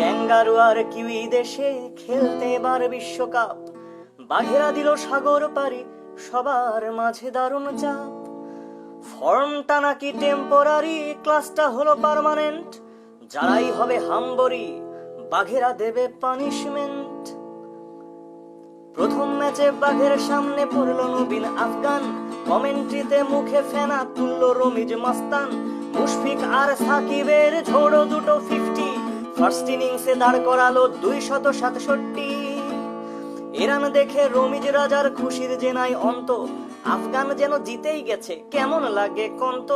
Kangaroo আর kiwi দেশে খেলতে এবার বিশ্বকাপ। বাঘেরা দিল সাগর পারি সবার মাঝে দারুণ চাপ। ফর্মটা নাকি টেম্পোরারি ক্লাসটা হলো পার্মানেন্ট যারাই হবে হাম্বরি, বাঘেরা দেবে পানিশমেন্ট প্রথম ম্যাচে বাঘের সামনে পড়ল নবীন আফগান। কমেন্ট্রিতে মুখে ফেনা তুললো রমিজ মাস্তান। মুশফিক আর সাকিবের ঝোড়ো দুটো ফার্স্ট ইনিংসে দাঁড় করালো দুই শত সাতষট্টি। এরান দেখে রমিজ রাজার খুশির জেনাই অন্ত। আফগান যেন জিতেই গেছে, কেমন লাগে কন্ত?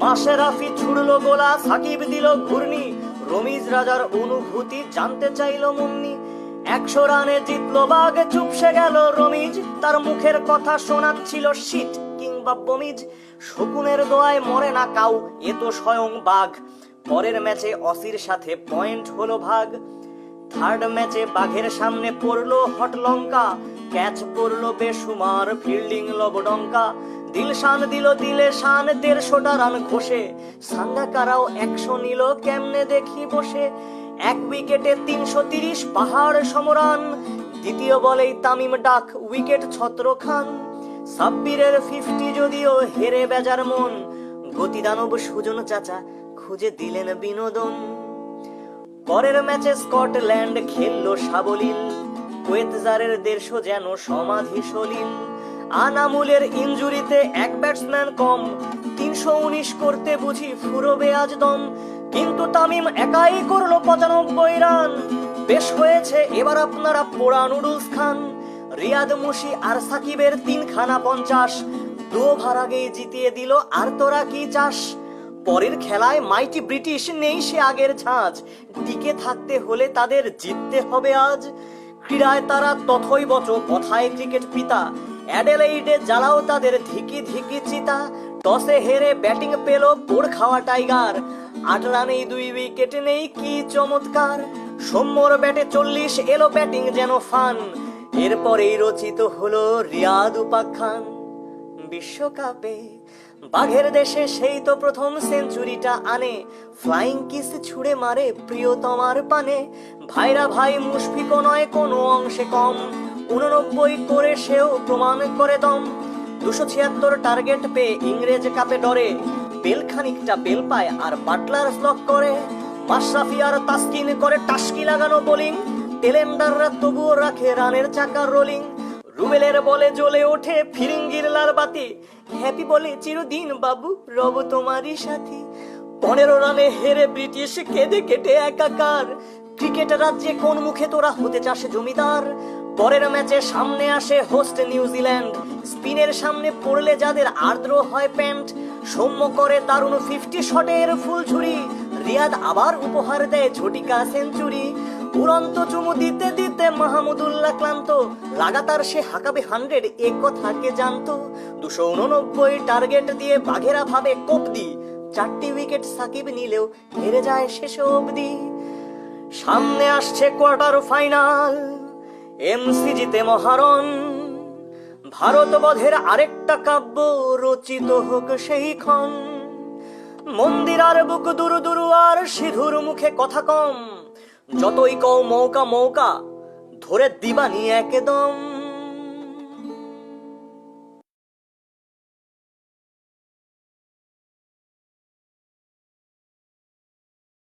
মাসেরাফি ছুড়লো গোলা, সাকিব দিল ঘূর্ণি। রমিজ রাজার অনুভূতি জানতে চাইল মুন্নি। একশো রানে জিতলো বাঘ, চুপসে গেল রমিজ। তার মুখের কথা শোনাচ্ছিল শীত কিংবা বমিজ। শকুনের দোয়ায় মরে না কাউ, এ তো স্বয়ং বাঘ। পরের ম্যাচে অসির সাথে পয়েন্ট হলো ভাগ। থার্ড ম্যাচে বাঘের সামনে পড়ল হট লঙ্কা। ক্যাচ পড়ল বেসুমার ফিল্ডিং লবডঙ্কা। দিলশান দিল দিলে শান দেড়শোটা রান ঘষে। সাঙ্গাকারাও একশো নিল কেমনে দেখি বসে। এক উইকেটে তিনশো তিরিশ পাহাড় সমরান। দ্বিতীয় বলেই তামিম ডাক, উইকেট ছত্র খান সাব্বিরের ফিফটি যদিও হেরে বেজার মন। গতিদানব সুজন চাচা খুঁজে দিলেন বিনোদন। পরের ম্যাচে স্কটল্যান্ড খেললো সাবলীল। কোয়েতজারের দেড়শো যেন সমাধি সলিল। আনামুলের ইঞ্জুরিতে এক ব্যাটসম্যান কম। তিনশো উনিশ করতে বুঝি ফুরবে আজ দম। কিন্তু তামিম একাই করল পঁচানব্বই রান। বেশ হয়েছে এবার আপনারা পোড়া নুডলস খান। রিয়াদ মুশি আর সাকিবের তিনখানা পঞ্চাশ। দু ওভার আগেই জিতিয়ে দিল আর তোরা কি চাস? পরের খেলায় মাইটি ব্রিটিশ নেই সে আগের ঝাঁজ। টিকে থাকতে হলে তাদের জিততে হবে আজ। ক্রীড়ায় তারা তথই বচ কথায় ক্রিকেট পিতা। অ্যাডেলাইডে জ্বালাও তাদের ধিকি ধিকি চিতা। টসে হেরে ব্যাটিং পেল বোর খাওয়া টাইগার। আট রানেই দুই উইকেট নেই কি চমৎকার। সৌম্যর ব্যাটে চল্লিশ এলো ব্যাটিং যেন ফান। এরপরেই রচিত হলো রিয়াদ উপাখ্যান। বিশ্বকাপে বাঘের দেশে সেই তো প্রথম সেঞ্চুরিটা আনে। ফ্লাইং কিস ছুড়ে মারে প্রিয়তমার পানে। ভাইরা ভাই মুশফিকও নয়, কোনো অংশে কম। উননব্বই করে সেও প্রমাণ করে দম। দুশো ছিয়াত্তর টার্গেট পেয়ে ইংরেজ কাপে ডরে। বেল খানিকটা বেল পায় আর বাটলার স্লক করে। মাশরাফি আর তাসকিন করে টাস্কি লাগানো বোলিং টেলেন্ডাররা তবুও রাখে রানের চাকার রোলিং রুবেলের বলে জ্বলে ওঠে ফিরিঙ্গির লাল বাতি হ্যাপি বলে চিরদিন বাবু, রব তোমারই সাথী। পনেরো রানে হেরে ব্রিটিশ কেঁদে কেটে একাকার। ক্রিকেট রাজ্যে কোন মুখে তোরা হতে চাস জমিদার? পরের ম্যাচে সামনে আসে হোস্ট নিউজিল্যান্ড স্পিনের সামনে পড়লে যাদের আর্দ্র হয় প্যান্ট, সৌম্য করে দারুণ ফিফটি শটের ফুল ঝুড়ি রিয়াদ আবার উপহার দেয় ঝটিকা সেঞ্চুরি। উড়ন্ত চুমু দিতে দিতে মাহমুদুল্লাহ ক্লান্ত। লাগাতার সে হাঁকাবে হান্ড্রেড এ কথাকে জানতো? দুশো উননব্বই টার্গেট দিয়ে বাঘেরা ভাবে কপদি। চারটি উইকেট সাকিব নিলেও হেরে যায় শেষ অবধি। সামনে আসছে কোয়ার্টার ফাইনাল এমসিজিতে মহারণ। ভারত বধের আরেকটা কাব্য রচিত হোক সেই ক্ষণ। মন্দির আর বুক দুরু দুরু আর সিধুর মুখে কথা কম। যতই কও মৌকা মৌকা ধরে দিবানি একদম।